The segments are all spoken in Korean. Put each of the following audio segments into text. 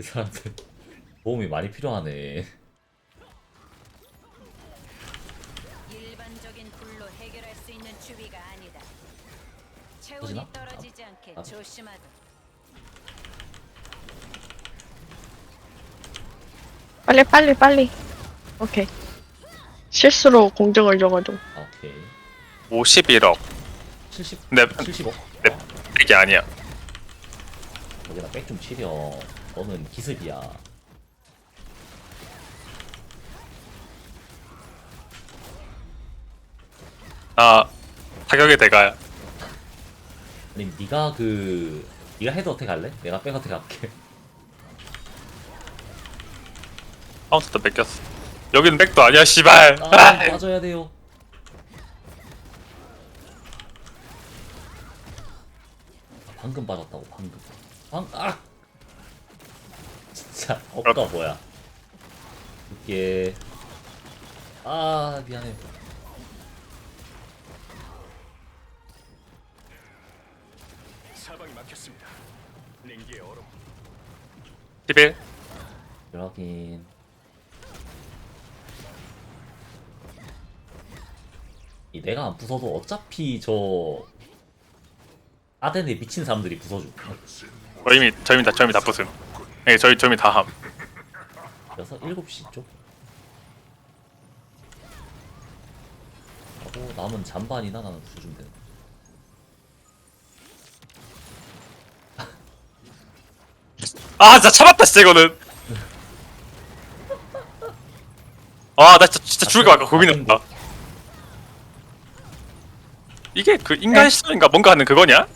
이 사람들 도움이 많이 필요하네. 일반적인 불로 해결할 수 있는 주비가 아니다. 터지나? 체온이 떨어지지 않게 아. 조심하다. 빨리 빨리 빨리. 오케이. 실수로 공정을 줘가지고. 아, 오케이. 51억 70, 네. 75? 네. 이게 아니야 거기다 백 좀 치려. 너는 기습이야. 나 타격의 대가야 아니 네가 그 네가 헤드 어택 할래? 내가 백 어택 할게. 카운터도 뺏겼어 여긴 백도 아니야 씨발 아, 아, 빠져야 돼요. 방금 빠졌다고 방금. 방 아. 진짜 억가 뭐야? 이게 아 미안해. 사방이 막혔습니다. 링기의 얼음 11 여긴 이 내가 안 부숴도 어차피 저 아덴에 미친 사람들이 부숴줘. 어, 이미 저 이미 다저 이미 다 부순 네 저희 저 이미 다함. 그래서 7시 쪽? 하고 남은 잔반이나 나는 되는 아 진짜 참았다 진짜 이거는. 아 나 진짜, 진짜 죽을 거 아까 고민했다. 이게 그 인간 시선인가? 뭔가 하는 그거냐?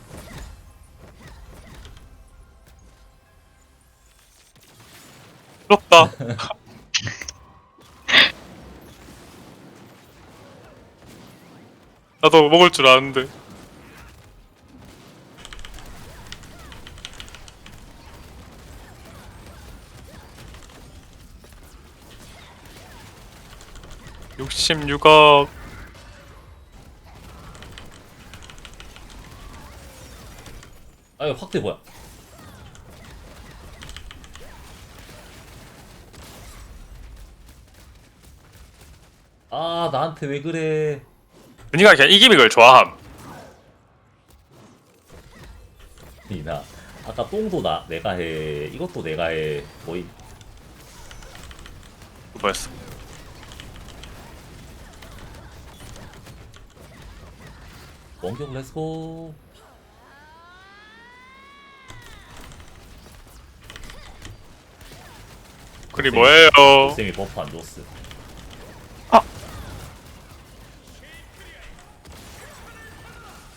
부럽다. 나도 먹을 줄 아는데. 육십육억. 아 이거 확대 뭐야 아 나한테 왜 그래? 은희가 그냥 이 기믹을 좋아함. 이나 아까 똥도 나 내가 해. 이것도 내가 해. 뭐이 뭐였어? 원격 렛츠고 그리 뭐예요? 쌤이 버프 안 줬어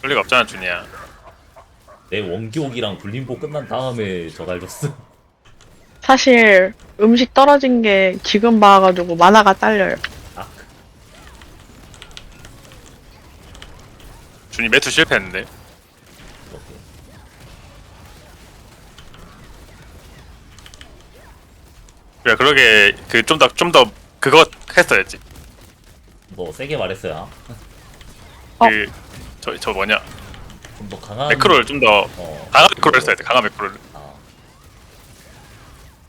그럴 리가 없잖아 준이야. 내 원격이랑 불림보 끝난 다음에 저달 줬어. 사실 음식 떨어진 게 지금 봐가지고 만화가 딸려요. 아. 준이 매투 실패했는데. 그래 그러게 그 좀 더 좀 더 그거 했어야지. 너 세게 말했어요 어. 그 저 저 뭐냐 좀더 강한 매크로를 좀 더 어, 강한 매크로를 써야 돼 강한 매크로를 아.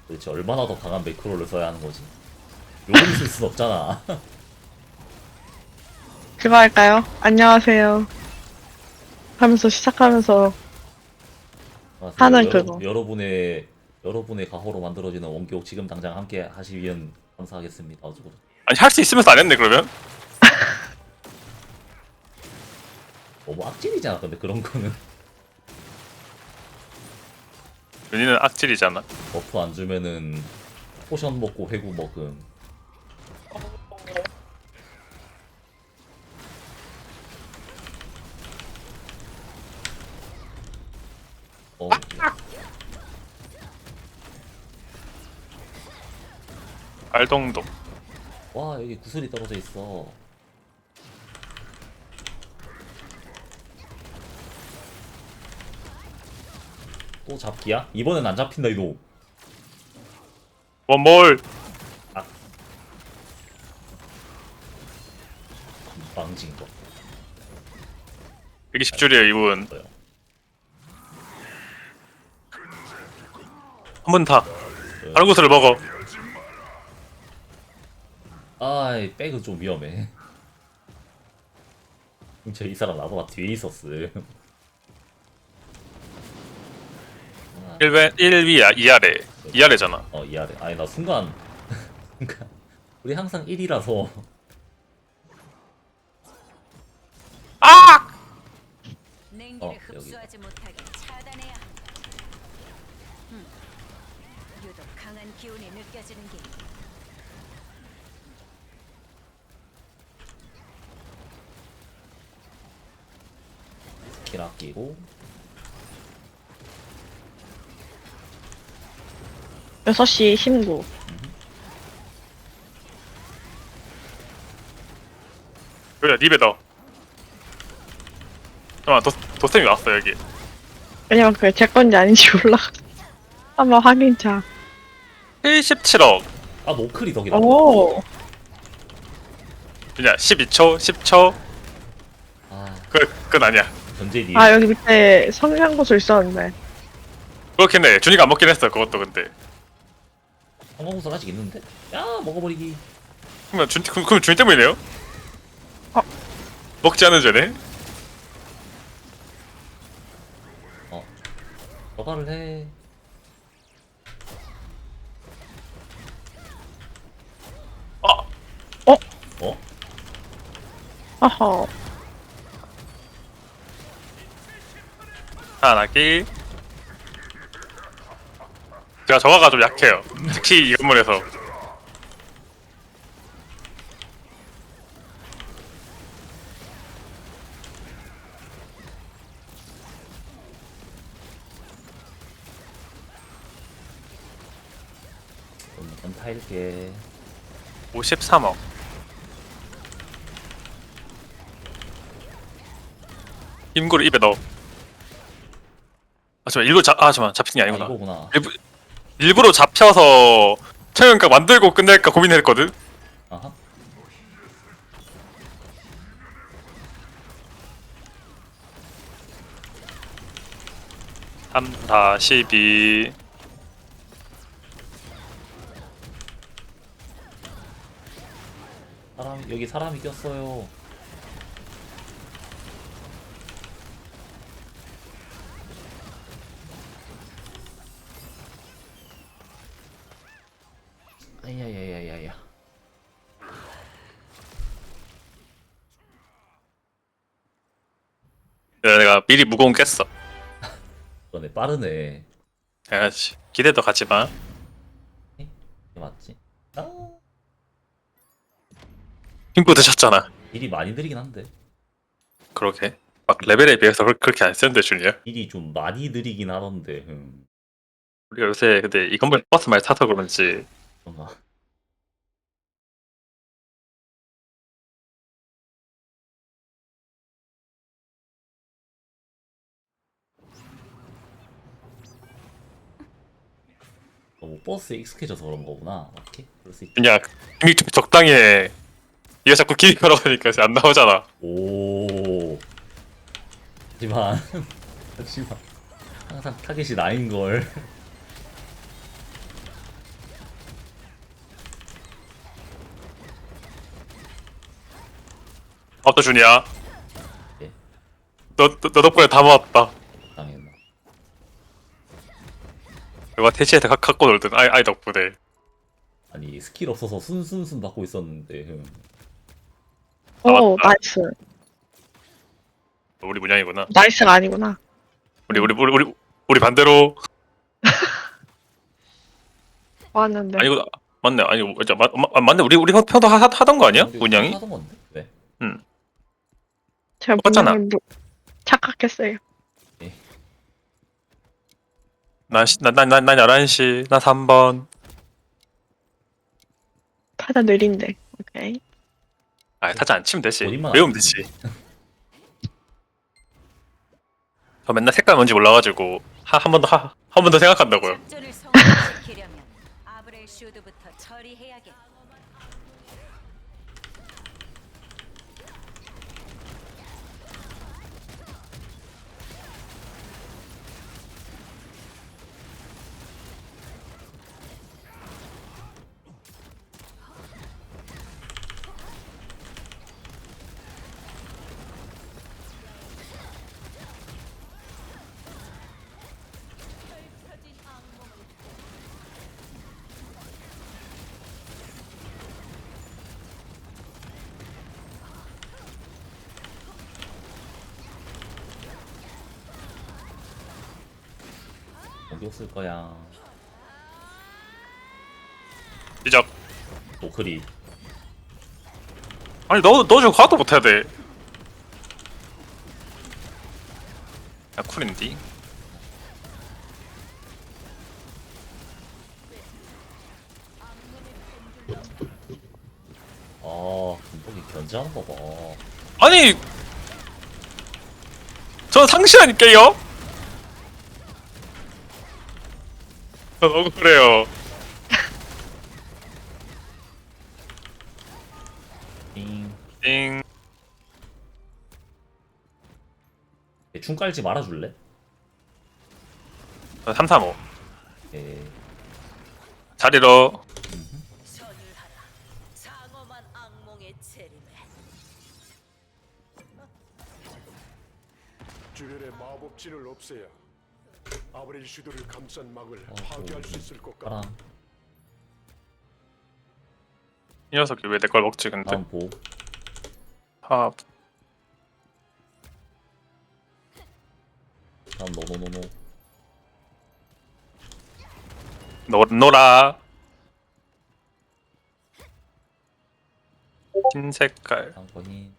도대체 얼마나 더 강한 매크로를 써야 하는 거지? 요금 쓸 순 없잖아. 그거 할까요? 안녕하세요. 하면서 시작하면서 하는 여러, 그거. 여러분의 여러분의 가호로 만들어지는 원격 지금 당장 함께 하시면 감사하겠습니다. 어쩌고 아니 할 수 있으면서 안 했네 그러면 너무 악질이잖아. 근데 그런 거는 준이는 악질이잖아 버프 안 주면은 포션 먹고 회구 먹음. 어, 알동동 와 여기 구슬이 떨어져 있어. 또 잡기야? 이번엔 안 잡힌다 이놈. 원몰 망진 거. 120줄이에요 이분 있어요. 한번다 다른 곳을 먹어. 아이 백은 좀 위험해 저 이 사람 나보다 뒤에 있었음 1왼 1위 2아래 2아래잖아. 어 이해하래 아니 나 순간 순간 우리 항상 1이라서 아! 냉기를 어, 여기. 흡수하지 못하게 차단해야 한다. 음, 유독 강한 기운이 느껴지는 게 6시 19. 여기다 립에다 잠깐만 도, 도쌤이 왔어 여기 왜냐면 그게 제 건지 아닌지 몰라. 한번 확인차. 77억 아 노클이덕이다 오! 그냥 12초 10초 아. 그, 그건 아니야 아, 여기 밑에 성향고수 있었는데. 그렇긴 해 준이가 안 먹긴 했어 그것도 근데 성공선 아직 있는데? 야 먹어버리기 그러면 준 그럼, 그럼 준이 때문이네요? 어. 먹지 않은 전에? 어 저가를 해아 어? 어허. 하나기. 제가 저가가 좀 약해요. 특히 이 건물에서. 좀 연타일게 53억. 힘구를 입에 넣어. 아, 잠깐 일부러 잡, 아, 잠깐 잡힌 게 아 아니구나. 이거구나 일부, 일부러 잡혀서 청연가 만들고 끝낼까 고민했거든. 아하 삼, 사, 십이. 사람 여기 사람이 꼈어요 아야야야야야 내가 미리 무거운 깼어. 너네 빠르네 해야지. 기대도 가지 마. 이게 맞지? 아 힘구 드셨잖아. 일이 많이 느리긴 한데 그러게. 막 레벨에 비해서 그렇- 그렇게 안 센데 준이야. 일이 좀 많이 느리긴 하던데 음. 우리가 요새 근데 이 건물 버스 많이 타서 그런지 뭔가. 너무 버스에 익숙해져서 그런 거구나. 오케이. 그럴 수 있지 그냥 힘이 좀 적당히 해. 얘가 자꾸 길이 걸어가니까 안 나오잖아. 오. 하지만 하지만 항상 타겟이 나인 걸 어떠 준이야? 예. 너, 너, 너 덕분에 다 모았다. 당했나 내가 대시에서 가- 갖고 놀던 아이, 아이 덕분에. 아니 스킬 없어서 순순순 받고 있었는데 음. 오, 맞다. 나이스. 우리 문양이구나. 나이스가 아니구나. 우리, 우리, 우리, 우리, 우리 반대로. 왔는데. 아니고, 맞네. 아니. 맞, 맞, 맞네. 우리, 우리 평도 하, 하- 하던 거 아니야? 문양이? 하던 건데 왜? 제가 똑같잖아. 문양을 무- 착각했어요. 시- 나, 나, 나 11시. 나 3번. 타자 느린데. 오케이. 아, 타자 안 치면 되지. 외우면 안 되지. 저 맨날 색깔 뭔지 몰라가지고 한 번 더 한 번 더 생각한다고요. 작전을 무기 쓸 거야. 시작 노크리. 아니 너 너주 과도 못해야 돼. 야 쿨인디. 아, 금복이 견제하는 거 봐. 아니 저 상시하니까요. 억울해요. 띵. 띵. 대충 깔지 말아줄래? 335 예. 자리로 전율하라. 상엄한 악몽의 재림에. 주변의 마법진을 없애야 아브렐슈드를 감싼 막을 어, 파괴할 어, 수 있을 것 같아. 파랑. 이 녀석이 왜 내 걸 먹지 근데 다음 보. 아 다음 노노노노. 노, 노라 흰 색깔 다음 거인.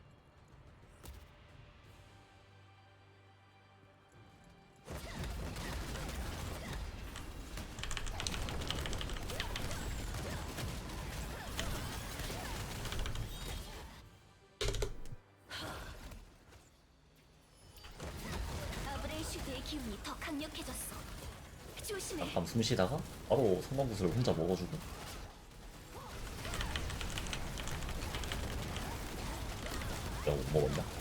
강력해졌어. 조심해. 잠깐 숨 쉬다가 바로 성광구슬을 혼자 먹어주고. 야, 못 먹었나?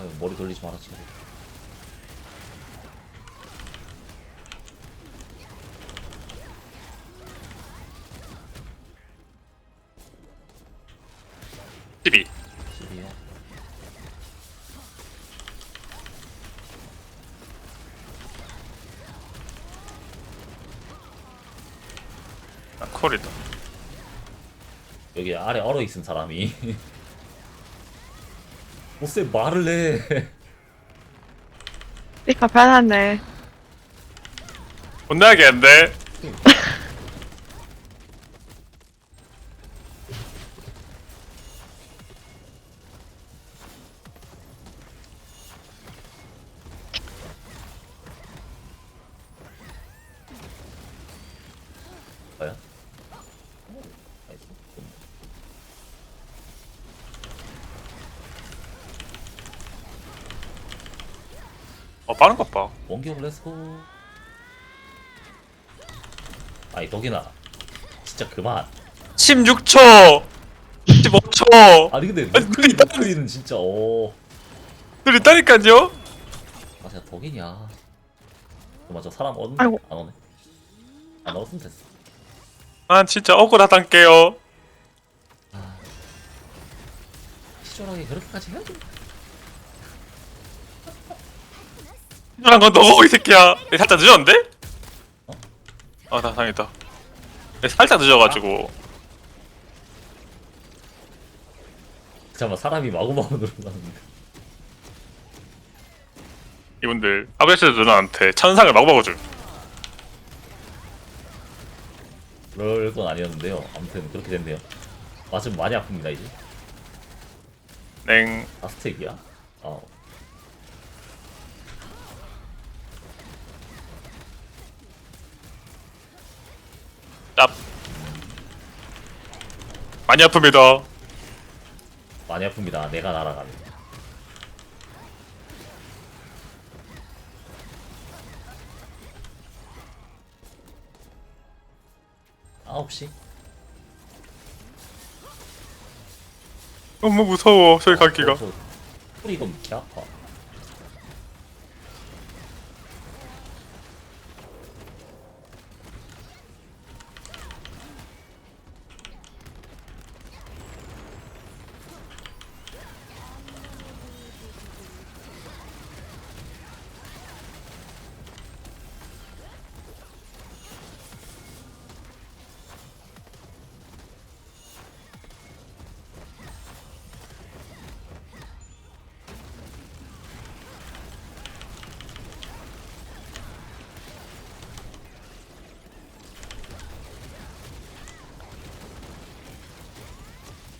아유, 머리 돌리지 마라, 친구. TV 12야. 아, 콜이다 여기 아래 얼어 있은 사람이. 보스에 말을 해. 편하네. 혼나게 안 원격 렛츠고. 아니, 덕이나. 진짜 그만. 16초 15초 아니, 근데 아니, 근데 노크리는 진짜, 어. 들 있다니까요 아, 진짜 덕이냐. 맞아, 사람 오는 아이고. 안 오네. 안 왔으면 됐어. 아 진짜 억울하단께요 시절하게 그렇게까지 해야 돼? 이런 건 너고 이 새끼야 얘 살짝 늦었는데? 어? 아나 당했다 얘 살짝 늦어가지고 잠깐만, 사람이 마구마구 늘어나는데. 이분들 아베스 누나한테 천상을 막 먹어줌 그럴 건 아니었는데요. 아무튼 그렇게 됐네요. 맞으면 많이 아픕니다, 이제. 냉 아스텍이야? 아, 짭 많이 아픕니다 많이 아픕니다. 내가 날아가면. 아홉 시? 너무 무서워 저기 가기가 소리 이거 개 아파.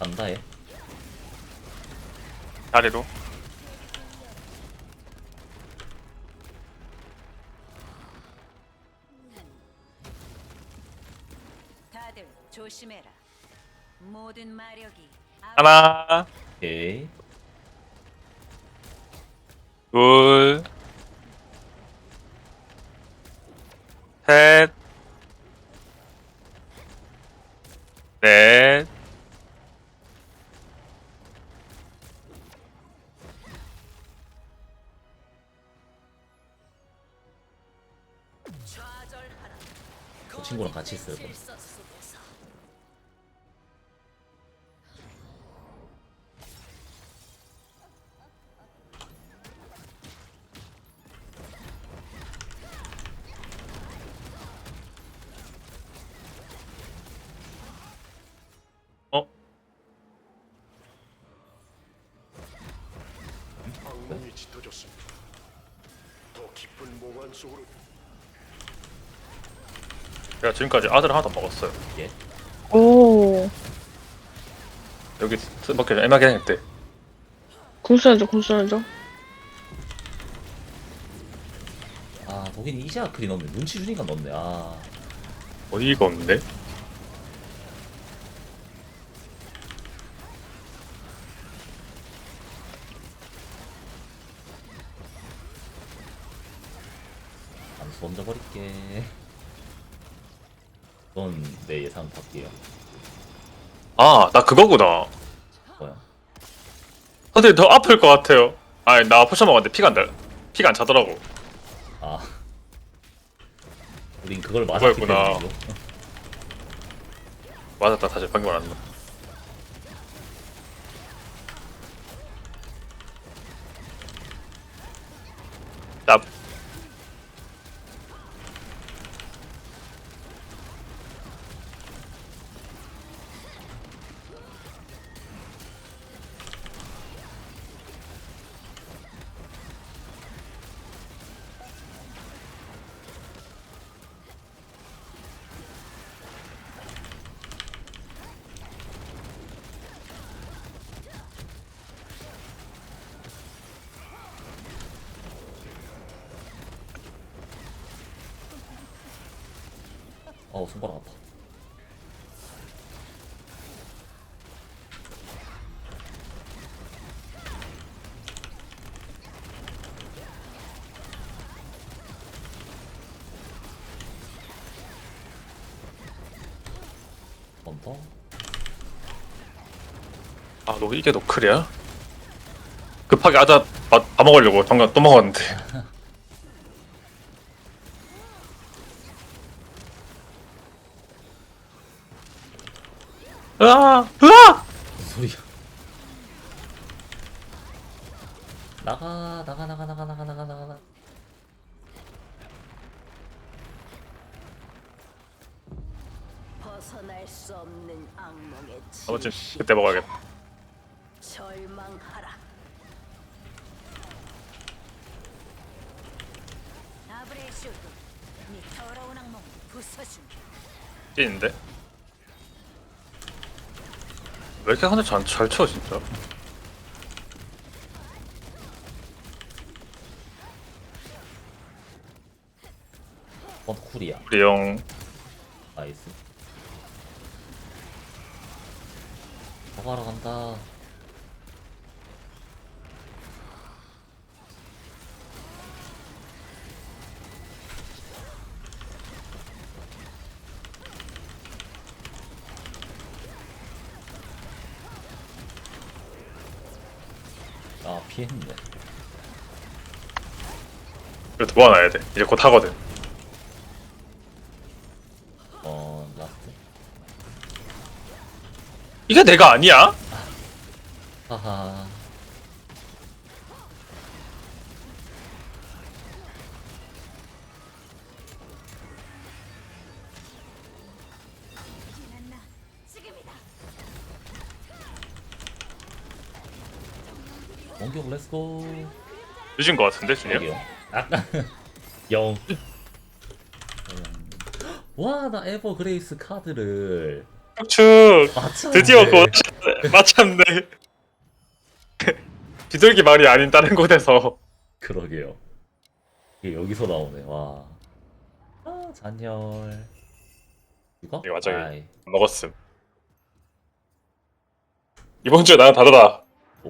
간다 해. 아래로. 다들 조심해라. 모든 마력이 하나, 오케이. 둘, 셋, 넷, 그 친구랑 같이 있어요. 제가 지금까지 아들 하나도 안 먹었어요. 예. 오, 여기 전에 애매하게 했는데. 궁수해줘, 궁수해줘. 아 독일이 이제 아크리 넣네. 눈치 주니까 넣네. 아 어이가 없는데? 암수 던져버릴게. 그건 내 예상 밖이에요. 아, 나 그거구나. 뭐야? 선생님 더 아플 것 같아요. 아니, 나 포션 먹었는데 피가 안 달, 피가 안 차더라고. 아. 우린 그걸 맞았기 그거였구나. 때문이죠. 맞았다, 사실 방금 알았네. 나 어우 손가락 아파. 번 더. 아, 너 이게 노클이야? 급하게 아자 밥, 밥 먹으려고 잠깐 또 먹었는데. 으아! 으아! 무슨 소리야? 나가 나가 나가 나가 나가. 벗어날 수 없는 악몽의 아무튼 진실. 그때 먹어야겠다. 절망하라. 아브레슈드, 네 더러운 악몽 부숴주마. 찐인데? 왜 이렇게 하늘 잘, 잘 쳐, 진짜? 번 쿨이야. 우리 형, 나이스. 나가러 간다. 아 피했는데. 그래도 모아놔야 돼. 이제 곧 하거든. 어 라스트. 이게 내가 아니야? 하하. 원격 렛츠고. 늦은 것 같은데, 준이 형? 여기요. 아까 영. 와, 나 에버 그레이스 카드를 축축! 맞췄네. 드디어 곧 마참네. 비둘기 말이 아닌 다른 곳에서 그러게요. 이게 여기서 나오네. 와. 아, 잔열. 이거? 이거 맞아요. 아이, 먹었음. 이번 주에 나는 다르다.